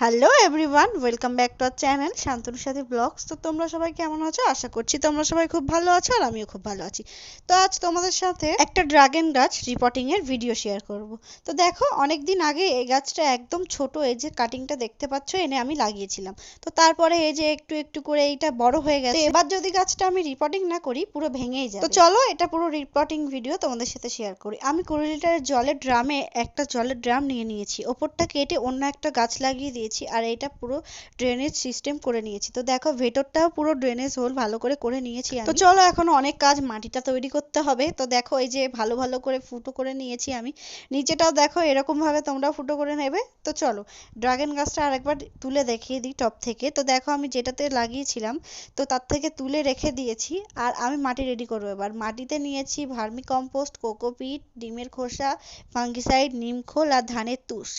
Hello everyone welcome back to our channel শান্তনুর সাথে blogs তো তোমরা সবাই কেমন আছো? আশা করছি তোমরা সবাই খুব ভালো আছো আর আমিও খুব ভালো আছি। তো আজ তোমাদের সাথে একটা ড্রাগন গাছ রিপোর্টিং এর ভিডিও শেয়ার করব। তো দেখো অনেক দিন আগে এই গাছটা একদম ছোট, এই যে কাটিংটা দেখতে পাচ্ছ, এনে আমি লাগিয়েছিলাম। তো তারপরে এই যে একটু একটু করে এইটা বড় হয়ে গেছে। এবার যদি গাছটা আমি রিপোর্টিং না করি, পুরো ভেঙেই যাবে। তো চলো, এটা পুরো রিপোর্টিং ভিডিও তোমাদের সাথে শেয়ার করি। আমি কুড়ি লিটারের জলের ড্রামে একটা জলের ড্রাম নিয়ে নিয়েছি। ওপরটা কেটে অন্য একটা গাছ লাগিয়ে দিয়েছি। আর এটা পুরো ড্রেনেজ সিস্টেম করে নিয়েছি। তো দেখো ভেতরটাও পুরো ড্রেনেজ হোল ভালো করে করে নিয়েছি তো চলো এখন অনেক কাজ মাটিটা তৈরি করতে হবে। তো দেখো এই যে ভালো ভালো করে ফুটো করে নিয়েছি আমি। নিচেটাও দেখো এরকম ভাবে তোমরা ফুটো করে নেবে। তো চলো ড্রাগন গাছটা আরেকবার তুলে দেখিয়ে দিই টপ থেকে। তো দেখো আমি যেটাতে লাগিয়েছিলাম, তো তার থেকে তুলে রেখে দিয়েছি আর আমি মাটি রেডি করব এবার। মাটিতে নিয়েছি ভার্মি কম্পোস্ট কোকোপিট, ডিমের খোসা, ফাঙ্গিসাইড নিমখোল আর ধানের তুষ।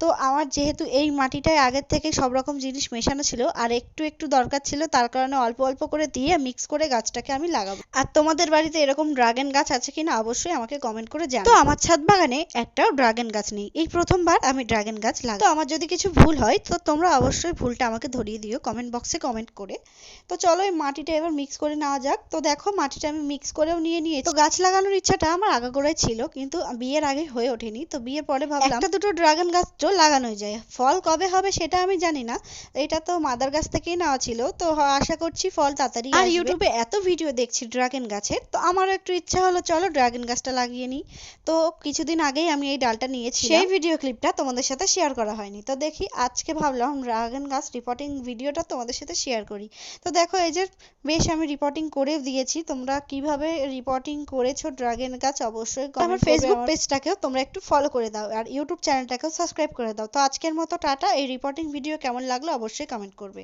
তো আমার যেহেতু এই মাটিটায় আগের থেকে সব রকম জিনিস মেশানো ছিল আর একটু একটু দরকার ছিল, তার কারণে অল্প অল্প করে দিয়ে মিক্স করে গাছটাকে আমি লাগাবো। আর তোমাদের বাড়িতে এরকম ড্রাগন গাছ আছে কিনা অবশ্যই আমাকে কমেন্ট করে জানাও। তো আমার ছাদ বাগানে একটাও ড্রাগন গাছ নেই। এই প্রথমবার আমি ড্রাগন গাছ লাগাই। তো আমার যদি কিছু ভুল হয়, তো তোমরা অবশ্যই ভুলটা আমাকে ধরিয়ে দিও কমেন্ট বক্সে কমেন্ট করে। তো চলো এই মাটিটা এবার মিক্স করে নেওয়া যাক। তো দেখো মাটিটা আমি মিক্স করেও নিয়ে নিয়ে তো গাছ লাগানোর ইচ্ছাটা আমার আগাগোড়াই ছিল, কিন্তু বিয়ের আগে হয়ে ওঠেনি। তো বিয়ের পরে ভাবলাম একটা দুটো ড্রাগন গাছ লাগানোই যায়। ফল কবে হবে সেটা আমি জানি না। এটা তো মাদার গাছ থেকেই নেওয়া ছিল। তো আশা করছি ফল তাড়াতাড়ি আর ইউটিউবে এত ভিডিও দেখছি ড্রাগন গাছের তো আমারও একটু ইচ্ছা হলো চলো ড্রাগন গাছটা লাগিয়ে নিই। তো কিছুদিন আগেই আমি এই ডালটা নিয়েছি সেই ভিডিও ক্লিপটা তোমাদের সাথে শেয়ার করা হয়নি। তো দেখি আজকে ভাবলাম ড্রাগন গাছ রিপোর্টিং ভিডিওটা তোমাদের সাথে শেয়ার করি। তো দেখো এই যে বেশ আমি রিপোর্টিং করে দিয়েছি। তোমরা কীভাবে রিপোর্টিং করেছ ড্রাগন গাছ অবশ্যই আমার ফেসবুক পেজটাকেও তোমরা একটু ফলো করে দাও। আর ইউটিউব চ্যানেলটাকেও সাবস্ক্রাইব করে দাও। তো আজকের মতো টাটা। এই রিপোর্টিং ভিডিও কেমন লাগল অবশ্যই কমেন্ট করবে।